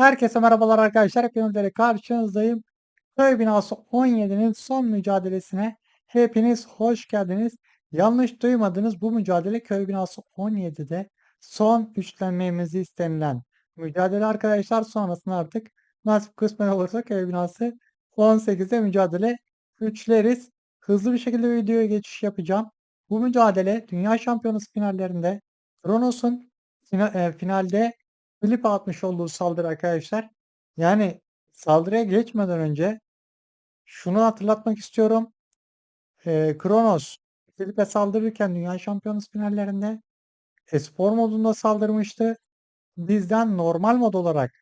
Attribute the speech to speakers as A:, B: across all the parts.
A: Herkese merhabalar arkadaşlar. Hepinizle karşınızdayım. Köy binası 17'nin son mücadelesine hepiniz hoş geldiniz. Yanlış duymadınız bu mücadele köy binası 17'de son üçlenmemizi istenilen mücadele arkadaşlar. Sonrasında artık nasip kısmet olursa köy binası 18'de mücadele üçleriz. Hızlı bir şekilde videoya geçiş yapacağım. Bu mücadele Dünya Şampiyonası finallerinde Kronos'un e, finalde Filip atmış olduğu saldırı arkadaşlar. Yani saldırıya geçmeden önce şunu hatırlatmak istiyorum. Ee, Kronos Filip'e saldırırken Dünya Şampiyonası finallerinde espor modunda saldırmıştı. Bizden normal mod olarak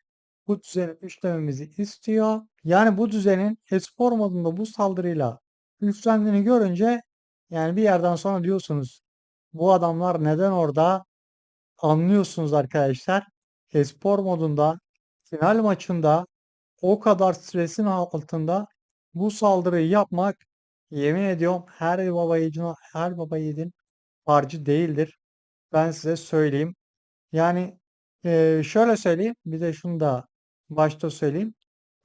A: bu düzeni üçlememizi istiyor. Yani bu düzenin espor modunda bu saldırıyla üstlendiğini görünce yani bir yerden sonra diyorsunuz bu adamlar neden orada anlıyorsunuz arkadaşlar espor modunda final maçında o kadar stresin altında bu saldırıyı yapmak yemin ediyorum her baba yiğidin, her baba yiğidin harcı değildir. Ben size söyleyeyim. Yani eee, şöyle söyleyeyim. Bir de şunu da başta söyleyeyim.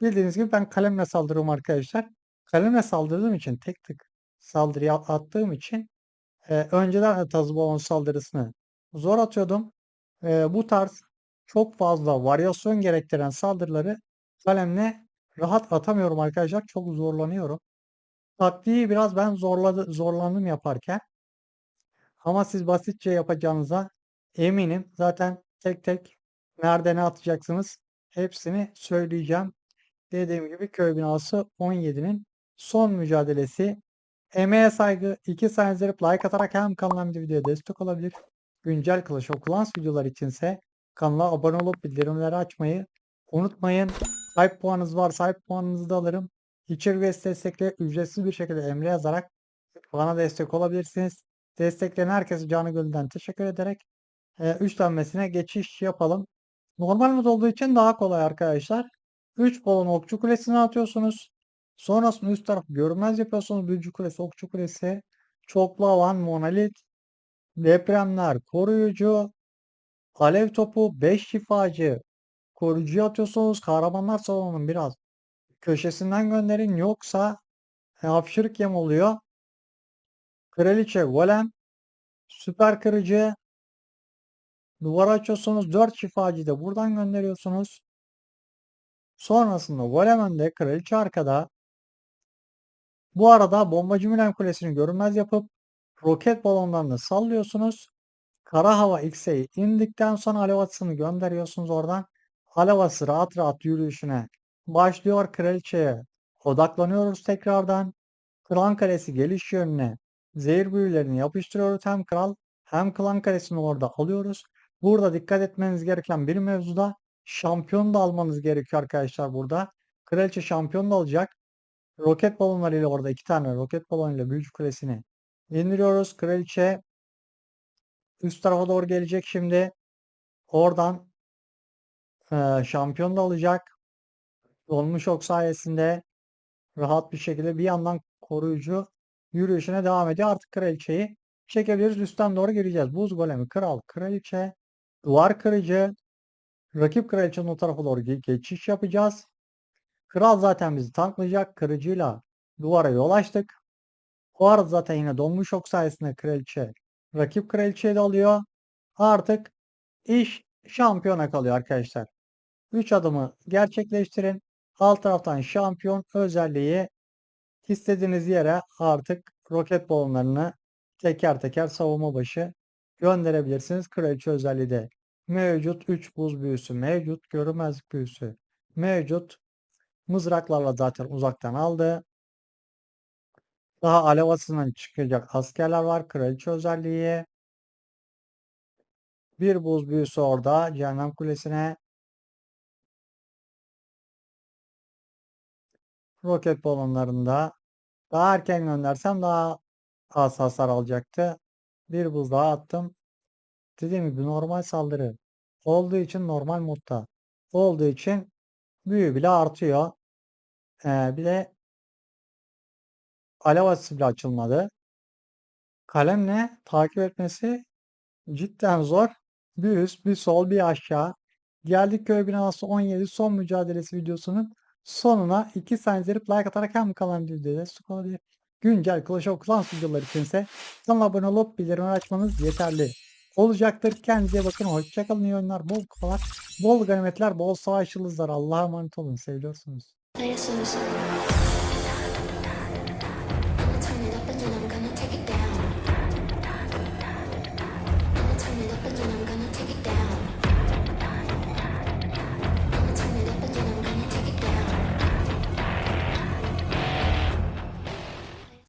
A: Bildiğiniz gibi ben kalemle saldırıyorum arkadaşlar. Kalemle saldırdığım için tek tık saldırıya attığım için eee, önceden de tazı balon saldırısını zor atıyordum. Eee, bu tarz çok fazla varyasyon gerektiren saldırıları kalemle rahat atamıyorum arkadaşlar. Çok zorlanıyorum. Taktiği biraz ben zorladı, zorlandım yaparken. Ama siz basitçe yapacağınıza eminim. Zaten tek tek nerede ne atacaksınız hepsini söyleyeceğim. Dediğim gibi köy binası 17'nin son mücadelesi. Emeğe saygı, iki izleyip like atarak hem kanalım videoya destek olabilir. Güncel Clash of Clans videolar içinse kanala abone olup bildirimleri açmayı unutmayın. Sahip puanınız var, sahip puanınızı da alırım. Ve destekle ücretsiz bir şekilde emre yazarak bana destek olabilirsiniz. Destekleyen herkese canı gönülden teşekkür ederek 3 denmesine geçiş yapalım. Normal mod olduğu için daha kolay arkadaşlar. 3 balon okçu kulesine atıyorsunuz. Sonrasında üst tarafı görünmez yapıyorsunuz. Büyücü kulesi, okçu kulesi, çoklu alan, monolit, depremler, koruyucu, alev topu, 5 şifacı, koruyucu atıyorsunuz. Kahramanlar salonunun biraz köşesinden gönderin. Yoksa e, hapşırık yem oluyor. Kraliçe, golem, süper kırıcı, duvar açıyorsunuz. 4 şifacıyı da buradan gönderiyorsunuz. Sonrasında golem önde, kraliçe arkada. Bu arada bombacı Mülen Kulesi'ni görünmez yapıp roket balonlarını sallıyorsunuz. Kara hava X'e indikten sonra alev gönderiyorsunuz oradan. Alev rahat rahat yürüyüşüne başlıyor kraliçeye. Odaklanıyoruz tekrardan. Klan Kalesi geliş yönüne zehir büyülerini yapıştırıyoruz. Hem kral hem klan kalesini orada alıyoruz. Burada dikkat etmeniz gereken bir mevzuda şampiyon da almanız gerekiyor arkadaşlar burada. Kraliçe şampiyon da alacak. Roket balonlarıyla orada iki tane roket balonuyla büyücü kulesini indiriyoruz. Kraliçe üst tarafa doğru gelecek şimdi. Oradan e, şampiyon da alacak. Dolmuş ok sayesinde rahat bir şekilde bir yandan koruyucu yürüyüşüne devam ediyor. Artık kraliçeyi çekebiliriz. Üstten doğru gireceğiz. Buz golemi, kral, kraliçe, duvar kırıcı, rakip kraliçenin o tarafa doğru ge- geçiş yapacağız. Kral zaten bizi tanklayacak. Kırıcıyla duvara yol açtık. O arada zaten yine donmuş ok sayesinde kraliçe rakip kraliçeyi de alıyor. Artık iş şampiyona kalıyor arkadaşlar. 3 adımı gerçekleştirin. Alt taraftan şampiyon özelliği istediğiniz yere artık roket balonlarını teker teker savunma başı gönderebilirsiniz. Kraliçe özelliği de mevcut. 3 buz büyüsü mevcut. Görünmezlik büyüsü mevcut. Mızraklarla zaten uzaktan aldı. Daha alev atısından çıkacak askerler var. Kraliçe özelliği. Bir buz büyüsü orada. Cehennem Kulesi'ne. Roket balonlarında. Daha erken göndersem daha az hasar alacaktı. Bir buz daha attım. Dediğim gibi normal saldırı olduğu için normal modda olduğu için büyü bile artıyor. Ee, bir de alev atısı bile açılmadı. Kalemle takip etmesi cidden zor. Bir üst, bir sol, bir aşağı. Geldik köy binası 17 son mücadelesi videosunun sonuna 2 saniye verip like atarak hem kalan videoda. Güncel Clash of Clans videoları içinse kanala abone olup bildirimleri açmanız yeterli olacaktır. Kendinize bakın. Hoşçakalın. iyi oyunlar, bol kupalar, bol ganimetler, bol savaş yıldızları. Allah'a emanet olun. Seviyorsunuz.
B: Play